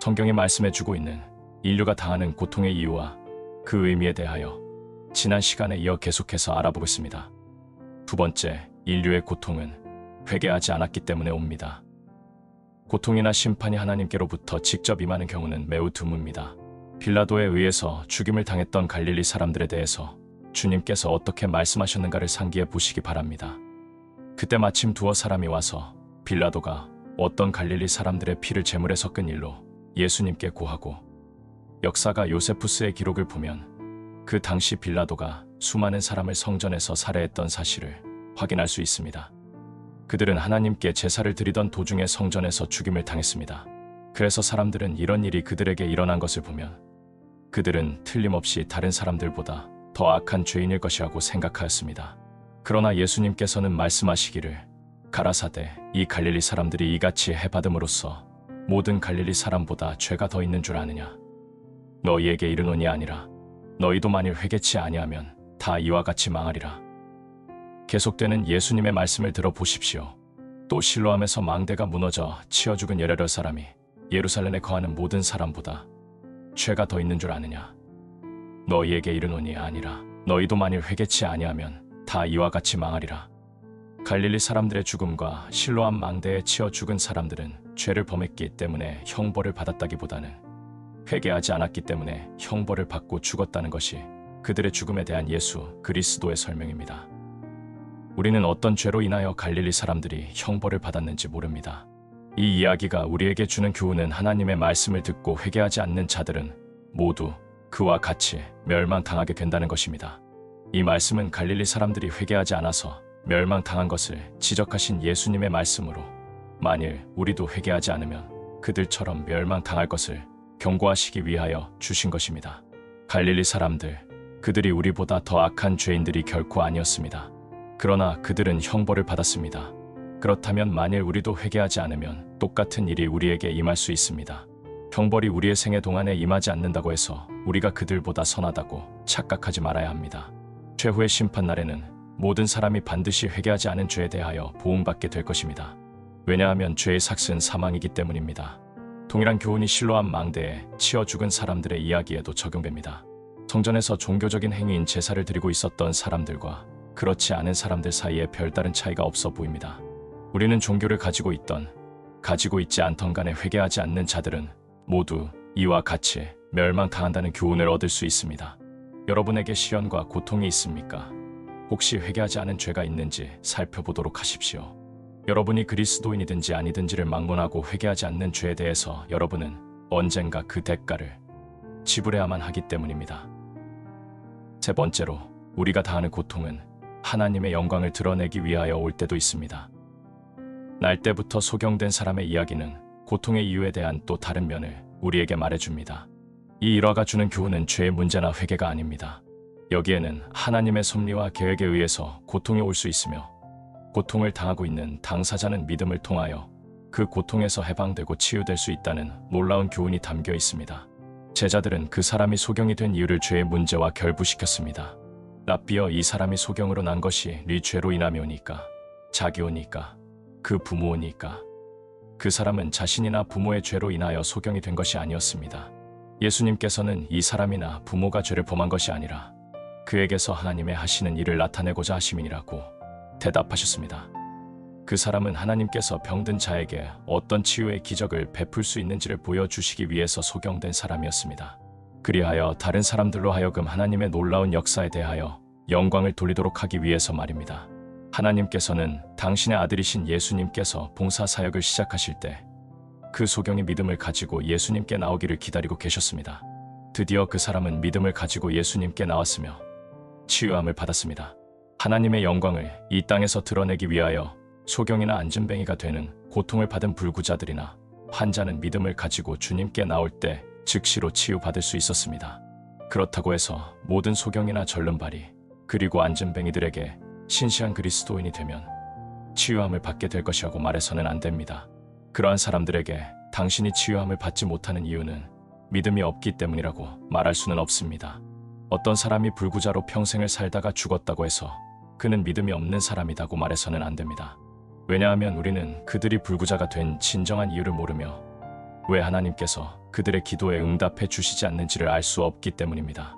성경이 말씀해 주고 있는 인류가 당하는 고통의 이유와 그 의미에 대하여 지난 시간에 이어 계속해서 알아보겠습니다. 두 번째, 인류의 고통은 회개하지 않았기 때문에 옵니다. 고통이나 심판이 하나님께로부터 직접 임하는 경우는 매우 드뭅니다. 빌라도에 의해서 죽임을 당했던 갈릴리 사람들에 대해서 주님께서 어떻게 말씀하셨는가를 상기해 보시기 바랍니다. 그때 마침 두어 사람이 와서 빌라도가 어떤 갈릴리 사람들의 피를 제물에 섞은 일로 예수님께 고하고 역사가 요세푸스의 기록을 보면 그 당시 빌라도가 수많은 사람을 성전에서 살해했던 사실을 확인할 수 있습니다. 그들은 하나님께 제사를 드리던 도중에 성전에서 죽임을 당했습니다. 그래서 사람들은 이런 일이 그들에게 일어난 것을 보면 그들은 틀림없이 다른 사람들보다 더 악한 죄인일 것이라고 생각하였습니다. 그러나 예수님께서는 말씀하시기를 가라사대 이 갈릴리 사람들이 이같이 해받음으로써 모든 갈릴리 사람보다 죄가 더 있는 줄 아느냐? 너희에게 이르노니 아니라 너희도 만일 회개치 아니하면 다 이와 같이 망하리라. 계속되는 예수님의 말씀을 들어보십시오. 또 실로암에서 망대가 무너져 치어 죽은 열여덟 사람이 예루살렘에 거하는 모든 사람보다 죄가 더 있는 줄 아느냐? 너희에게 이르노니 아니라 너희도 만일 회개치 아니하면 다 이와 같이 망하리라. 갈릴리 사람들의 죽음과 실로암 망대에 치어 죽은 사람들은 죄를 범했기 때문에 형벌을 받았다기보다는 회개하지 않았기 때문에 형벌을 받고 죽었다는 것이 그들의 죽음에 대한 예수 그리스도의 설명입니다. 우리는 어떤 죄로 인하여 갈릴리 사람들이 형벌을 받았는지 모릅니다. 이 이야기가 우리에게 주는 교훈은 하나님의 말씀을 듣고 회개하지 않는 자들은 모두 그와 같이 멸망당하게 된다는 것입니다. 이 말씀은 갈릴리 사람들이 회개하지 않아서 멸망당한 것을 지적하신 예수님의 말씀으로 만일 우리도 회개하지 않으면 그들처럼 멸망당할 것을 경고하시기 위하여 주신 것입니다. 갈릴리 사람들, 그들이 우리보다 더 악한 죄인들이 결코 아니었습니다. 그러나 그들은 형벌을 받았습니다. 그렇다면 만일 우리도 회개하지 않으면 똑같은 일이 우리에게 임할 수 있습니다. 형벌이 우리의 생애 동안에 임하지 않는다고 해서 우리가 그들보다 선하다고 착각하지 말아야 합니다. 최후의 심판 날에는 모든 사람이 반드시 회개하지 않은 죄에 대하여 보응받게 될 것입니다. 왜냐하면 죄의 삭은 사망이기 때문입니다. 동일한 교훈이 실로암 망대에 치어 죽은 사람들의 이야기에도 적용됩니다. 성전에서 종교적인 행위인 제사를 드리고 있었던 사람들과 그렇지 않은 사람들 사이에 별다른 차이가 없어 보입니다. 우리는 종교를 가지고 있던, 가지고 있지 않던 간에 회개하지 않는 자들은 모두 이와 같이 멸망당한다는 교훈을 얻을 수 있습니다. 여러분에게 시련과 고통이 있습니까? 혹시 회개하지 않은 죄가 있는지 살펴보도록 하십시오. 여러분이 그리스도인이든지 아니든지를 막론하고 회개하지 않는 죄에 대해서 여러분은 언젠가 그 대가를 지불해야만 하기 때문입니다. 세 번째로 우리가 다하는 고통은 하나님의 영광을 드러내기 위하여 올 때도 있습니다. 날 때부터 소경된 사람의 이야기는 고통의 이유에 대한 또 다른 면을 우리에게 말해줍니다. 이 일화가 주는 교훈은 죄의 문제나 회개가 아닙니다. 여기에는 하나님의 섭리와 계획에 의해서 고통이 올 수 있으며 고통을 당하고 있는 당사자는 믿음을 통하여 그 고통에서 해방되고 치유될 수 있다는 놀라운 교훈이 담겨 있습니다. 제자들은 그 사람이 소경이 된 이유를 죄의 문제와 결부시켰습니다. 랍비어 이 사람이 소경으로 난 것이 네 죄로 인함이오니까 자기오니까 그 부모오니까 그 사람은 자신이나 부모의 죄로 인하여 소경이 된 것이 아니었습니다. 예수님께서는 이 사람이나 부모가 죄를 범한 것이 아니라 그에게서 하나님의 하시는 일을 나타내고자 하심이니라고 대답하셨습니다. 그 사람은 하나님께서 병든 자에게 어떤 치유의 기적을 베풀 수 있는지를 보여주시기 위해서 소경된 사람이었습니다. 그리하여 다른 사람들로 하여금 하나님의 놀라운 역사에 대하여 영광을 돌리도록 하기 위해서 말입니다. 하나님께서는 당신의 아들이신 예수님께서 봉사 사역을 시작하실 때 그 소경이 믿음을 가지고 예수님께 나오기를 기다리고 계셨습니다. 드디어 그 사람은 믿음을 가지고 예수님께 나왔으며 치유함을 받았습니다. 하나님의 영광을 이 땅에서 드러내기 위하여 소경이나 안전뱅이가 되는 고통을 받은 불구자들이나 환자는 믿음을 가지고 주님께 나올 때 즉시로 치유받을 수 있었습니다. 그렇다고 해서 모든 소경이나 절름발이 그리고 안전뱅이들에게 신시한 그리스도인이 되면 치유함을 받게 될 것이라고 말해서는 안 됩니다. 그러한 사람들에게 당신이 치유함을 받지 못하는 이유는 믿음이 없기 때문이라고 말할 수는 없습니다. 어떤 사람이 불구자로 평생을 살다가 죽었다고 해서 그는 믿음이 없는 사람이라고 말해서는 안 됩니다. 왜냐하면 우리는 그들이 불구자가 된 진정한 이유를 모르며 왜 하나님께서 그들의 기도에 응답해 주시지 않는지를 알 수 없기 때문입니다.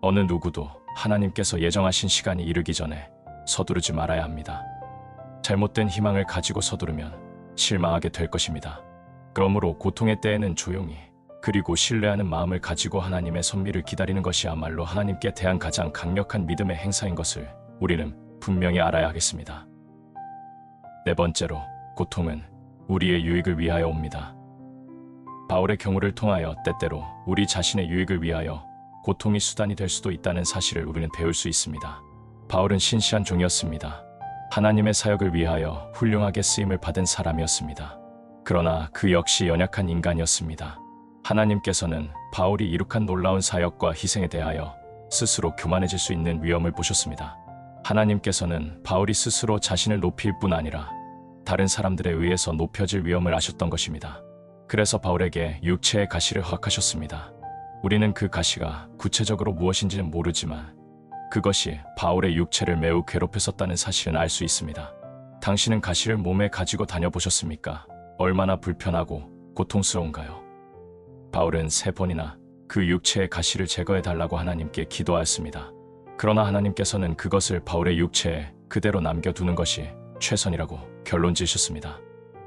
어느 누구도 하나님께서 예정하신 시간이 이르기 전에 서두르지 말아야 합니다. 잘못된 희망을 가지고 서두르면 실망하게 될 것입니다. 그러므로 고통의 때에는 조용히 그리고 신뢰하는 마음을 가지고 하나님의 섭리를 기다리는 것이야말로 하나님께 대한 가장 강력한 믿음의 행사인 것을 우리는 분명히 알아야 하겠습니다. 네 번째로 고통은 우리의 유익을 위하여 옵니다. 바울의 경우를 통하여 때때로 우리 자신의 유익을 위하여 고통이 수단이 될 수도 있다는 사실을 우리는 배울 수 있습니다. 바울은 신시한 종이었습니다. 하나님의 사역을 위하여 훌륭하게 쓰임을 받은 사람이었습니다. 그러나 그 역시 연약한 인간이었습니다. 하나님께서는 바울이 이룩한 놀라운 사역과 희생에 대하여 스스로 교만해질 수 있는 위험을 보셨습니다. 하나님께서는 바울이 스스로 자신을 높일 뿐 아니라 다른 사람들에 의해서 높여질 위험을 아셨던 것입니다. 그래서 바울에게 육체의 가시를 허락하셨습니다. 우리는 그 가시가 구체적으로 무엇인지는 모르지만 그것이 바울의 육체를 매우 괴롭혔었다는 사실은 알 수 있습니다. 당신은 가시를 몸에 가지고 다녀보셨습니까? 얼마나 불편하고 고통스러운가요? 바울은 세 번이나 그 육체의 가시를 제거해 달라고 하나님께 기도하였습니다. 그러나 하나님께서는 그것을 바울의 육체에 그대로 남겨두는 것이 최선이라고 결론 지으셨습니다.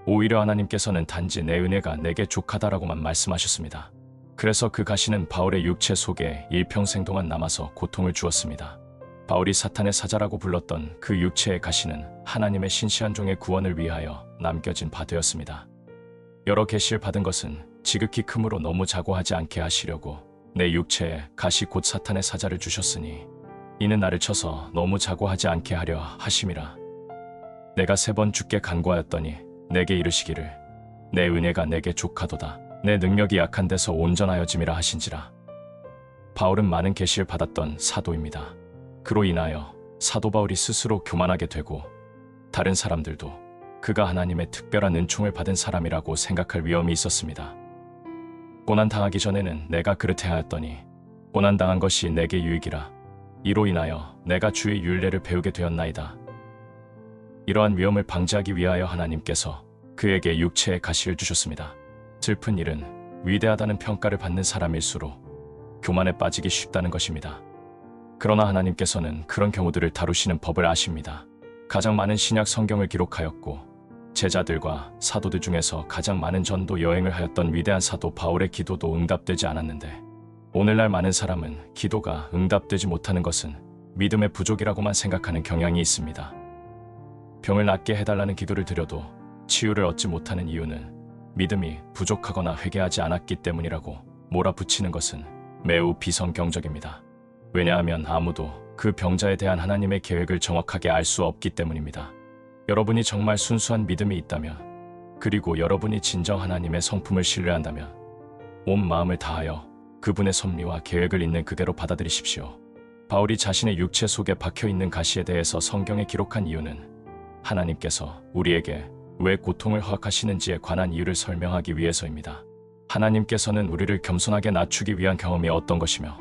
오히려 하나님께서는 단지 내 은혜가 내게 족하다라고만 말씀하셨습니다. 그래서 그 가시는 바울의 육체 속에 일평생 동안 남아서 고통을 주었습니다. 바울이 사탄의 사자라고 불렀던 그 육체의 가시는 하나님의 신시한 종의 구원을 위하여 남겨진 바 되었습니다. 여러 계시를 받은 것은 지극히 크므로 너무 자고하지 않게 하시려고 내 육체에 가시 곧 사탄의 사자를 주셨으니 이는 나를 쳐서 너무 자고하지 않게 하려 하심이라. 내가 세 번 죽게 간구하였더니 내게 이르시기를 내 은혜가 내게 족하도다. 내 능력이 약한 데서 온전하여짐이라 하신지라. 바울은 많은 계시를 받았던 사도입니다. 그로 인하여 사도 바울이 스스로 교만하게 되고 다른 사람들도 그가 하나님의 특별한 은총을 받은 사람이라고 생각할 위험이 있었습니다. 고난 당하기 전에는 내가 그릇해 하였더니 고난 당한 것이 내게 유익이라 이로 인하여 내가 주의 윤례를 배우게 되었나이다. 이러한 위험을 방지하기 위하여 하나님께서 그에게 육체의 가시를 주셨습니다. 슬픈 일은 위대하다는 평가를 받는 사람일수록 교만에 빠지기 쉽다는 것입니다. 그러나 하나님께서는 그런 경우들을 다루시는 법을 아십니다. 가장 많은 신약 성경을 기록하였고 제자들과 사도들 중에서 가장 많은 전도 여행을 하였던 위대한 사도 바울의 기도도 응답되지 않았는데 오늘날 많은 사람은 기도가 응답되지 못하는 것은 믿음의 부족이라고만 생각하는 경향이 있습니다. 병을 낫게 해달라는 기도를 드려도 치유를 얻지 못하는 이유는 믿음이 부족하거나 회개하지 않았기 때문이라고 몰아붙이는 것은 매우 비성경적입니다. 왜냐하면 아무도 그 병자에 대한 하나님의 계획을 정확하게 알 수 없기 때문입니다. 여러분이 정말 순수한 믿음이 있다면, 그리고 여러분이 진정 하나님의 성품을 신뢰한다면, 온 마음을 다하여 그분의 섭리와 계획을 있는 그대로 받아들이십시오. 바울이 자신의 육체 속에 박혀 있는 가시에 대해서 성경에 기록한 이유는 하나님께서 우리에게 왜 고통을 허락하시는지에 관한 이유를 설명하기 위해서입니다. 하나님께서는 우리를 겸손하게 낮추기 위한 경험이 어떤 것이며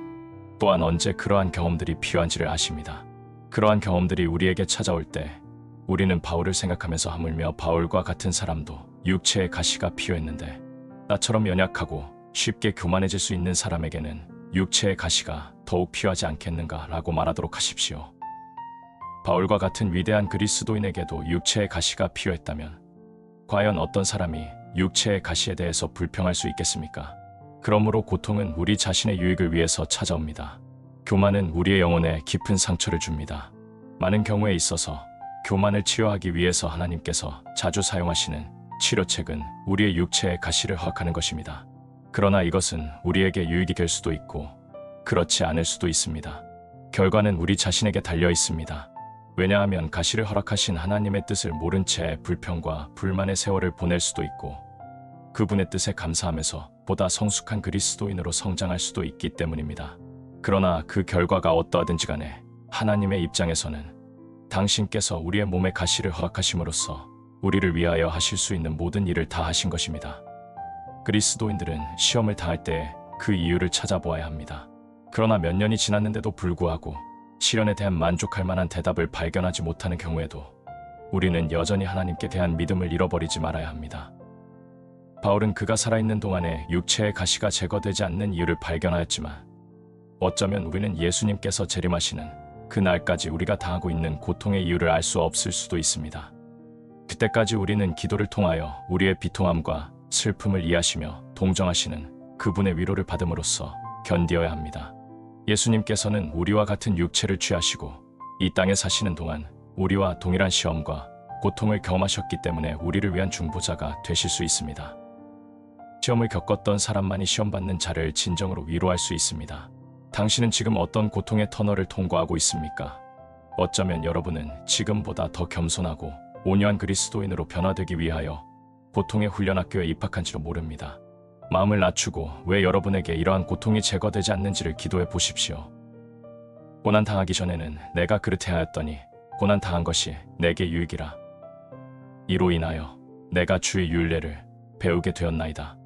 또한 언제 그러한 경험들이 필요한지를 아십니다. 그러한 경험들이 우리에게 찾아올 때 우리는 바울을 생각하면서 하물며 바울과 같은 사람도 육체의 가시가 필요했는데 나처럼 연약하고 쉽게 교만해질 수 있는 사람에게는 육체의 가시가 더욱 필요하지 않겠는가라고 말하도록 하십시오. 바울과 같은 위대한 그리스도인에게도 육체의 가시가 필요했다면 과연 어떤 사람이 육체의 가시에 대해서 불평할 수 있겠습니까? 그러므로 고통은 우리 자신의 유익을 위해서 찾아옵니다. 교만은 우리의 영혼에 깊은 상처를 줍니다. 많은 경우에 있어서 교만을 치유하기 위해서 하나님께서 자주 사용하시는 치료책은 우리의 육체의 가시를 허락하는 것입니다. 그러나 이것은 우리에게 유익이 될 수도 있고 그렇지 않을 수도 있습니다. 결과는 우리 자신에게 달려 있습니다. 왜냐하면 가시를 허락하신 하나님의 뜻을 모른 채 불평과 불만의 세월을 보낼 수도 있고 그분의 뜻에 감사하면서 보다 성숙한 그리스도인으로 성장할 수도 있기 때문입니다. 그러나 그 결과가 어떠하든지 간에 하나님의 입장에서는 당신께서 우리의 몸에 가시를 허락하심으로써 우리를 위하여 하실 수 있는 모든 일을 다 하신 것입니다. 그리스도인들은 시험을 당할 때 그 이유를 찾아보아야 합니다. 그러나 몇 년이 지났는데도 불구하고 시련에 대한 만족할 만한 대답을 발견하지 못하는 경우에도 우리는 여전히 하나님께 대한 믿음을 잃어버리지 말아야 합니다. 바울은 그가 살아있는 동안에 육체의 가시가 제거되지 않는 이유를 발견하였지만 어쩌면 우리는 예수님께서 재림하시는 그 날까지 우리가 당하고 있는 고통의 이유를 알 수 없을 수도 있습니다. 그때까지 우리는 기도를 통하여 우리의 비통함과 슬픔을 이해하시며 동정하시는 그분의 위로를 받음으로써 견디어야 합니다. 예수님께서는 우리와 같은 육체를 취하시고 이 땅에 사시는 동안 우리와 동일한 시험과 고통을 경험하셨기 때문에 우리를 위한 중보자가 되실 수 있습니다. 시험을 겪었던 사람만이 시험받는 자를 진정으로 위로할 수 있습니다. 당신은 지금 어떤 고통의 터널을 통과하고 있습니까? 어쩌면 여러분은 지금보다 더 겸손하고 온유한 그리스도인으로 변화되기 위하여 고통의 훈련학교에 입학한지도 모릅니다. 마음을 낮추고 왜 여러분에게 이러한 고통이 제거되지 않는지를 기도해 보십시오. 고난 당하기 전에는 내가 그릇 해 하였더니 고난 당한 것이 내게 유익이라. 이로 인하여 내가 주의 윤례를 배우게 되었나이다.